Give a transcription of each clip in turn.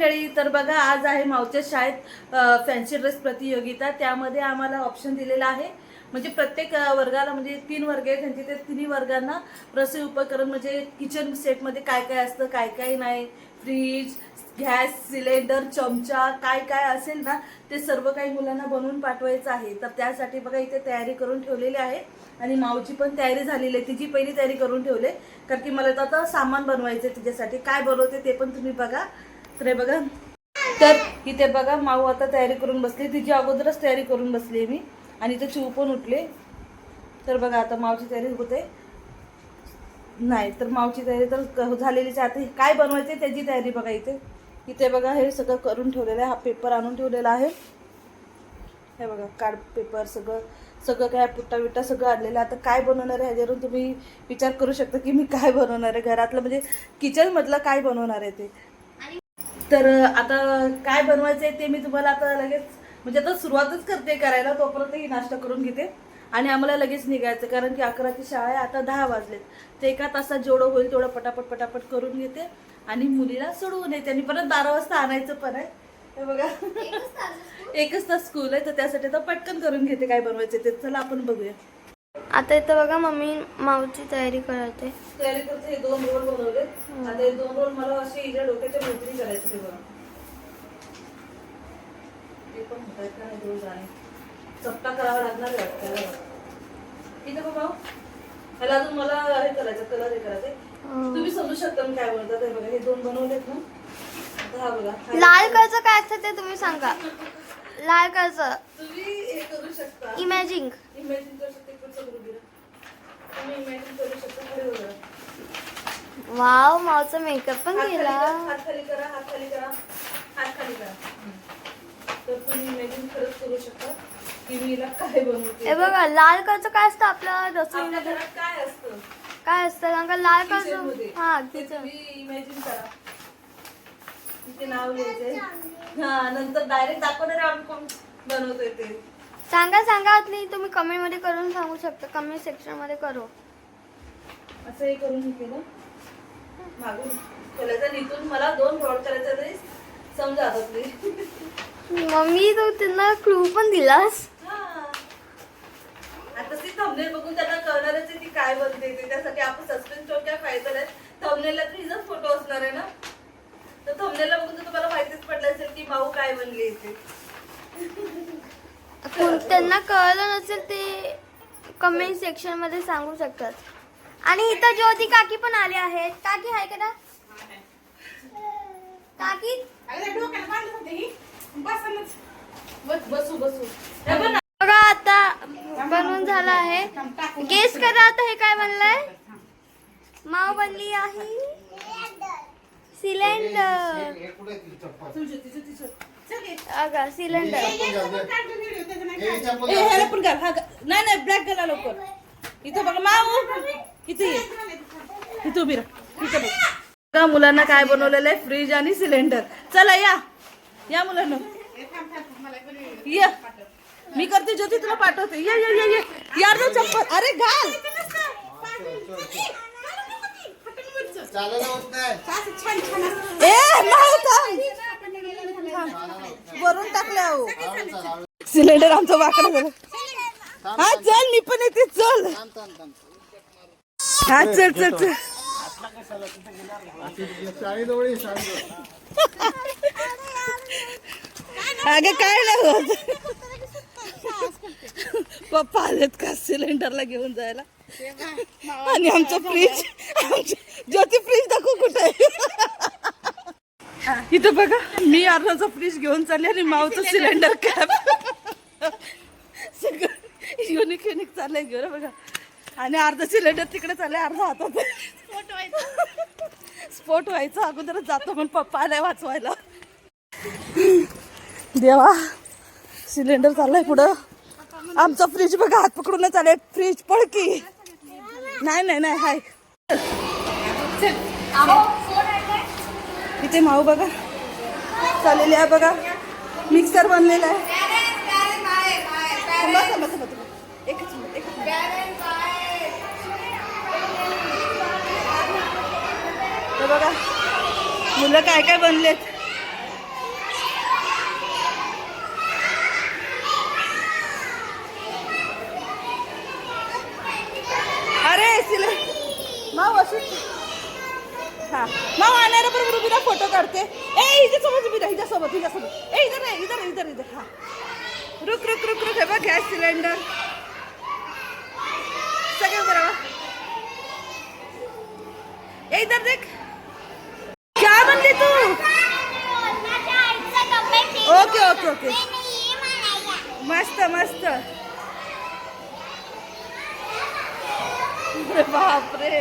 मंडळी तर बघा आज आहे मावच्या शाळेत फॅन्सी ड्रेस प्रतियोगिता. त्यामध्ये आम्हाला ऑप्शन दिलेला आहे. म्हणजे प्रत्येक वर्गाला म्हणजे तीन वर्ग आहेत त्यांचे ते तिन्ही वर्गांना रसोई उपकरण म्हणजे किचन सेटमध्ये काय काय असतं काय काय नाही फ्रीज गॅस सिलेंडर चमचा काय काय असेल ना ते सर्व काही मुलांना बनवून पाठवायचं आहे. तर त्यासाठी बघा इथे तयारी करून ठेवलेली आहे. आणि माऊची पण तयारी झालेली आहे. तिची पहिली तयारी करून ठेवले कारण की मला तर आता सामान बनवायचं आहे तिच्यासाठी. काय बनवते ते पण तुम्ही बघा. तर हे बघा. तर इथे बघा माऊ आता तयारी करून बसली. तिची अगोदरच तयारी करून बसली मी. आणि इथे चिव पण उठले. तर बघा आता मावची तयारी होते. नाही तर मावची तयारी तर क- झालेलीच आहे. आता काय बनवायचं आहे त्याची तयारी बघा इथे. इथे बघा हे सगळं करून ठेवलेलं आहे. हा पेपर आणून ठेवलेला आहे. हे बघा कार्ड पेपर सगळं सगळं काय पुट्टा विट्टा सगळं आणलेलं आहे. आता काय बनवणार आहे ह्याच्यावरून तुम्ही विचार करू शकता की मी काय बनवणार आहे घरातलं. म्हणजे किचनमधलं काय बनवणार आहे ते. तर आता काय बनवायचं आहे ते मी तुम्हाला आता लगेच म्हणजे आता सुरुवातच करते करायला तोपर्यंत ही नाश्ता करून घेते. आणि आम्हाला लगेच निघायचं कारण की अकराची शाळा आहे आता दहा वाजलेत. ते एका तासात जेवढं होईल तेवढं पटापट पटापट करून घेते. आणि मुलीला सोडवून येते. आणि परत बारा वाजता आणायचं पण आहे. हे बघा. एकच तास स्कूल आहे तर त्यासाठी आता पटकन करून घेते काय बनवायचं ते. चला आपण बघूया. आता इथं बघा मम्मी माऊची तयारी करते. तयारी करते हे दोन रोल बनवले आता हे दोन रोल मला असे हिच्या डोक्याच्या भोवती करायचे ते बघा. ते पण होत आहेत का? नाही रोज आणि चपटा करावा लागणार आहे हो. ह्याला अजून मला हे करायचं कलर हे करायचे तुम्ही समजू शकता मी काय बोलतात हे बघा. हे दोन बनवलेत ना. आता हा बघा. हा लाल कलरचं काय असतं ते तुम्ही सांगा. लाल कलरचं तुम्ही हे करू शकता. इमॅजिंग इमॅजिन करू शकता पुढचं करू दिलं तुम्ही इमॅजिन करू शकता पुढे बघा वाव माऊचा मेकअप पण केला. करा, हात खाली करा हात खाली करा. हात खाली करा. तर तुम्ही इमॅजिन खरंच करू शकता. की मी हिला काय बनवते हे बघा लाल कलरचं काय असतं आपल्या रसोईमध्ये घरात काय असतं? काय असतं? कारण का लाल कलरचं हा ते किचन. तुम्ही इमॅजिन करा. तिथे नाव लिहायचंय हा नंतर डायरेक्ट दाखवणार आहे आम्ही कोण बनवतोय ते. सांगा सांगा आतली. तुम्ही कमेंटमध्ये करून सांगू शकता. कमेंट सेक्शनमध्ये करू. असं हे करून हे केलं. मागून खोलायचं इथून मला दोन फ्रॉड करायचं तरी समजा आता प्लीज मम्मी तू त्यांना क्लू पण दिलास? आता ती थंबनेल बघून त्यांना कळणारच आहे ती काय बनते ते. त्यासाठी आपण सस्पेन्स ठेवून काय फायदा नाही थंबनेलला तर हिचाच फोटो असणार आहे ना? तर थंबनेलला बघून तर तुम्हाला माहितीच पडलं असेल की भाऊ काय बनले इथे. कोण- त्यांना कळलं नसेल ते कमेंट सेक्शनमध्ये सांगू शकतात. आणि इथं ज्योती काकी पण आले आहेत. काकी आहे का ना? काकी? बस बसू. बसू हे बघ आता बनवून झालं आहे. गेस करा आता हे काय बनलंय? माव बनली आहे सिलेंडर. अगा सिलेंडर. पण. नाही नाही ब्लॅक घाला लवकर. इथं बघा माऊ उभी बघा. मुलांना काय बनवलेलं आहे फ्रीज आणि सिलेंडर चला या. या मुलांना. या. मी करते ज्योती तुला पाठवते. या ये ये यार ना चप्पल. अरे घाल. ए वरून टाकल्या हो सिलेंडर आमचं वाकडं झालं. हा चल मी पण येते. चल. हा चल चल चल. अगं काय नाही हो? पप्पा आलेत का सिलेंडरला घेऊन जायला? आणि आमचं फ्रीज ज्योती फ्रीज दाखव कुठे आहे? इथं बघा मी अर्धाचा फ्रीज घेऊन चालले आणि मावचं सिलेंडर कॅप सगळं युनिक युनिक चाललंय. घेऊन बघा. आणि अर्धा सिलेंडर तिकडे चाललंय अर्धा हातात. स्फोट व्हायचा. अगोदरच जातो पण पप्पा आलाय वाचवायला. देवा सिलेंडर चाललंय पुढं. आमचा फ्रीज बघा हात पकडूनच आले. फ्रीज पडकी नाही नाही नाही हाय. इथे माऊ बघा. चाललेली आहे बघा. मिक्सर बनलेला आहे. एकच मिनिट एकच मिनिट. बघा. मुलं काय काय बनलेत? अरे सिले माव हा. माव आणणार बरोबर फोटो काढते. ए हिच्यासोबत उभी राहा हिच्यासोबत हिच्यासोबत ए इधर नाही इधर इधर इधर हा. रुक रुक रुक रुक. हे बघ गॅस सिलेंडर. सगळं बरोबर ए इधर देख. बनली तू. ओके ओके ओके मस्त मस्त. बापरे.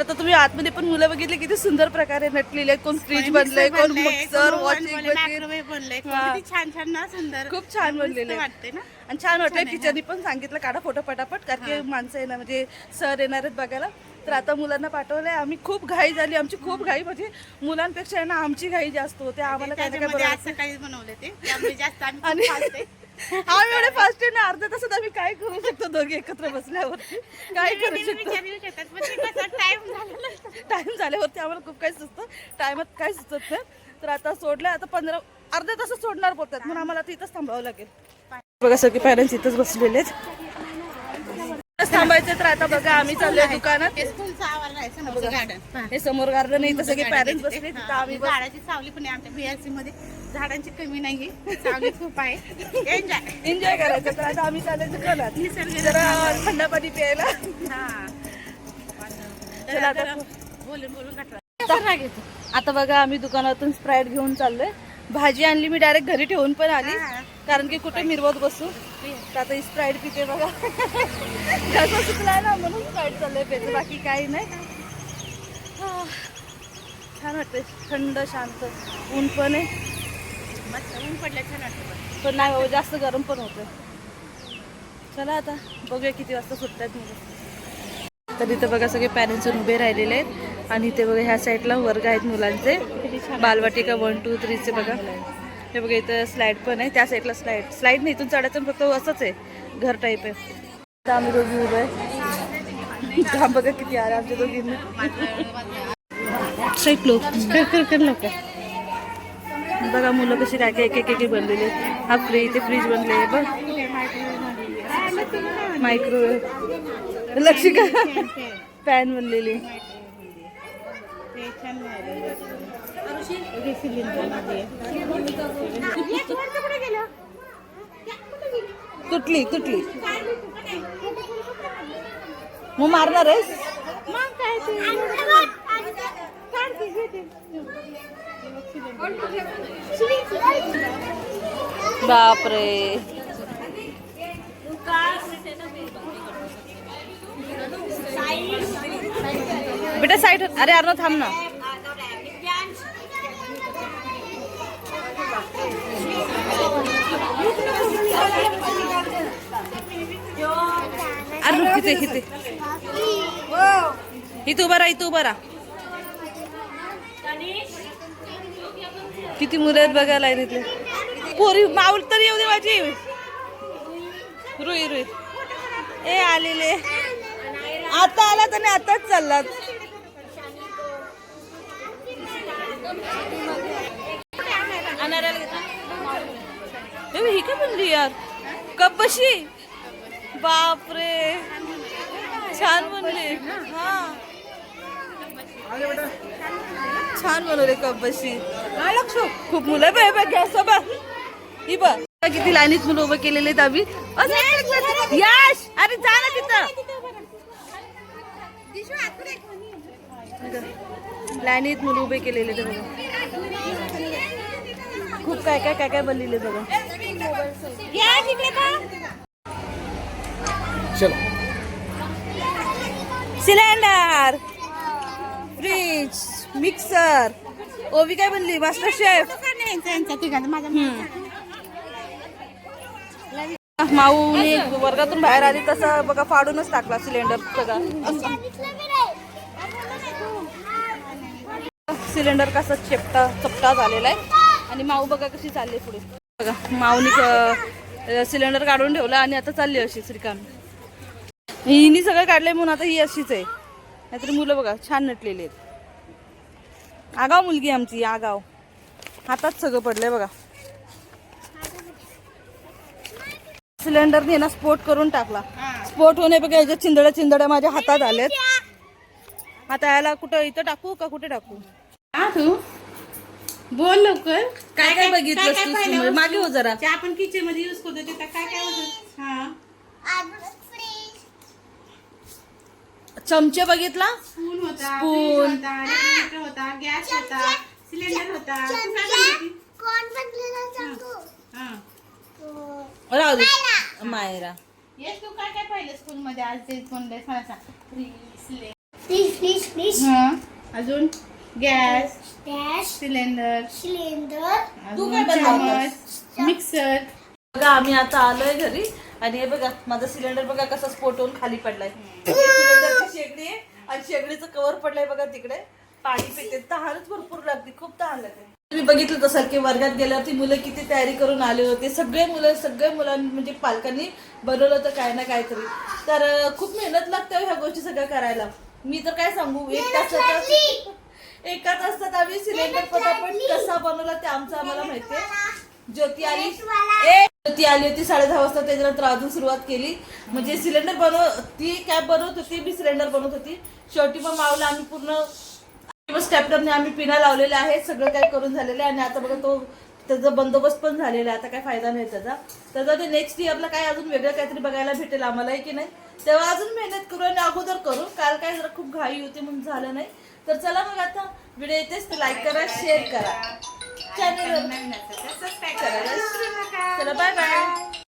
आता तुम्ही आतमध्ये पण मुलं बघितले किती सुंदर प्रकारे नटलेले आहेत. कोण फ्रीज बनलंय कोण मिक्सर वॉशिंग छान छान ना सुंदर. खूप छान बनलेले. वाटते ना? आणि छान वाटलं टीचरनी पण सांगितलं काढा फोटो पटापट कारण की माणसं येणार म्हणजे सर येणार आहेत बघायला. तर आता मुलांना पाठवलंय. आम्ही खूप घाई झाली. आमची खूप घाई म्हणजे मुलांपेक्षा आहे ना आमची घाई जास्त होते. आम्हाला काय ना काय त्याच्यामध्ये आज बरं सकाळी बनवले ते. त्यामुळे जास्त आम्ही आणि खाल्ले. आम्ही एवढे फास्ट आहे ना? अर्ध्या तासात आम्ही काय करू शकतो दोघे एकत्र बसल्यावरती? काय करू शकतो? विचारू शकतात, पण ते कसं. टाइम झाल्यावरती आम्हाला खूप काही सुचतं. टायमात काय सुचत नाही. तर आता सोडलं आता पंधरा अर्ध्या तासात सोडणार बोलतात. म्हणून आम्हाला तिथंच थांबावं लागेल. बघा सगळे पॅरेंट्स इथंच बसलेले आहेत. इथंच थांबायचे तर आता बघा आम्ही चाललोय दुकानात. हे हे समोर गार्डन आहे इथं सगळे पॅरेंट्स बसले तिथं आम्ही बस झाडाची सावली पण आहे आमच्या बीआरसी मध्ये. झाडांची कमी नाहीये सावली खूप आहे. एन्जॉय एन्जॉय करायचं तर आता आम्ही चाललोय दुकानात. जरा थंड पाणी प्यायला. हा. चला आता बोलून बोलून आता बघा आम्ही दुकानातून स्प्राईट घेऊन चाललोय. भाजी आणली मी डायरेक्ट घरी ठेवून पण आली. कारण की कुठे मिरवत बसू. तर आता स्प्राईट पिते बघा. कसं सुकलाय ना म्हणून स्प्राईट चाललंय पेचं बाकी काही नाही. हा. छान वाटतंय. थंड शांत. ऊन पण आहे. मस्त. ऊन पडलं छान वाटतं पण. नाही बाबा, जास्त गरम पण होतं चला आता बघूया किती वाजता सुटतात मुलं. तर इथं बघा सगळे पॅरेंट्स उभे राहिलेले आहेत. आणि इथे बघा ह्या साईडला वर्ग आहेत मुलांचे. बालवाटिका वन टू थ्रीचे बघा. हे बघा इथं स्लाईड पण आहे. त्या साईडला स्लाईड स्लाईड नाही इथून चढायचं फक्त असंच आहे. घर टाईप आहे. आता आम्ही दोघी उभे आहे. बघा किती आले आमच्या दोघींना. कर कर लवकर बघा मुलं कशी काय काय एक एक एक बनलेले. हा फ्रीज ते फ्रीज बनले बघ. मायक्रोवेव्ह लक्षिका पॅन बनलेली. तुटली तुटली. मग मारणार आहेस. बापरे. बेटा साईड अरे अरे थांब ना. अरे रुक, इथे इथे. इथं उभा राहा इथं उभा राहा. किती मुलं आहेत बघायला तिथे पोरी माऊल तरी येऊ दे माझी. रुई रुई. ए आलेले. आता आला तर आताच चाललात ए, ही काय बनली यार? कप बशी बापरे. छान बनली हा. छान बनवले कप बशी लक्ष? खूप मुलं बघ बघ गॅस बघ ही बघ. किती लाईनीत मुलं उभं केलेले असं- यश अरे जा ना तिथं. लाईनीत मुलं उभे केलेले ते बघा. खूप काय काय काय काय बनलेले बघा. सिलेंडर फ्रीज मिक्सर ओवी काय बनली मास्टर शेफ माऊ मी वर्गातून बाहेर आली तसं बघा फाडूनच टाकला सिलेंडर सगळा. सिलेंडर कसा चेपटा चपटा झालेला आहे. आणि माऊ बघा कशी चालली पुढे. बघा माऊनी सिलेंडर काढून ठेवला आणि आता चालली अशी श्रीकांत. हिनी सगळं काढलंय म्हणून आता ही अशीच आहे. नाहीतर मुलं बघा छान नटलेली आहेत. आगाव मुलगी आमची आगाव. हातात सगळं पडलंय बघा. सिलेंडरने ना स्फोट करून टाकला. स्फोट होणे बघा याच्या चिंदड्या चिंदड्या माझ्या हातात आल्यात. आता याला कुठं इथं टाकू का कुठे टाकू? हा तू? बोल लवकर. काय काय बघितलंस काय काय तू पाहिलं? स्कूलमध्ये? मागे हो जरा. जे आपण किचनमध्ये युज करतो ते काय काय होतं? हा. चमचे बघितला? स्पून होता Spoon. फ्रीज होता गॅस होता सिलेंडर होता. तू काय बनवती? हा. राहू दे. मायरा. येस तू काय काय पाहिलं स्कूल मध्ये? आज ते कोणते मला सांग. Fridge cylinder please please please हा. अजून? गॅस डॅश सिलेंडर सिलेंडर तू काय बनवलं चमच मिक्सर. बघा आम्ही आता आलोय घरी. आणि हे बघा माझा सिलेंडर बघा कसा स्फोट होऊन खाली पडलाय. सिलेंडरची शेगडी आहे आणि शेगडीचं कव्हर पडलंय बघा तिकडे. पाणी पिते. तहानच भरपूर लागते. खूप तहान लागते. तुम्ही बघितलं तसं की वर्गात गेल्यावरती मुलं किती तयारी करून आले होते. सगळे मुलं सगळे मुलांनी म्हणजे पालकांनी बनवलं होतं काय ना काहीतरी. तर खूप मेहनत लागते हो ह्या गोष्टी सगळ्या करायला. मी तर काय सांगू? एक तासात एका तासात आम्ही सिलेंडर पटापट कसा बनवला ते आमचं आम्हाला माहितीये. ज्योती आली. ए ज्योती आली होती साडे दहा वाजता त्याच्यानंतर अजून सुरुवात केली. म्हणजे सिलेंडर बनव ती कॅब बनवत होती मी सिलेंडर बनवत होती. शेवटी मग मावला आम्ही पूर्ण स्टॅपलरने आम्ही पिना लावलेले आहे सगळं काय करून झालेलं आहे. आणि आता बघा तो त्याचा बंदोबस्त पण झालेला आहे आता काय फायदा नाही त्याचा. त्याचा ते नेक्स्ट इयरला काय अजून वेगळं काहीतरी बघायला भेटेल आम्हालाही की नाही. तेव्हा अजून मेहनत करू आणि अगोदर करू. काल काय जरा खूप घाई होती म्हणून झालं नाही. तर चला मग आता व्हिडिओ येतेच लाईक करा शेअर करा चॅनल तर सबस्क्राईब नका. चला बाय बाय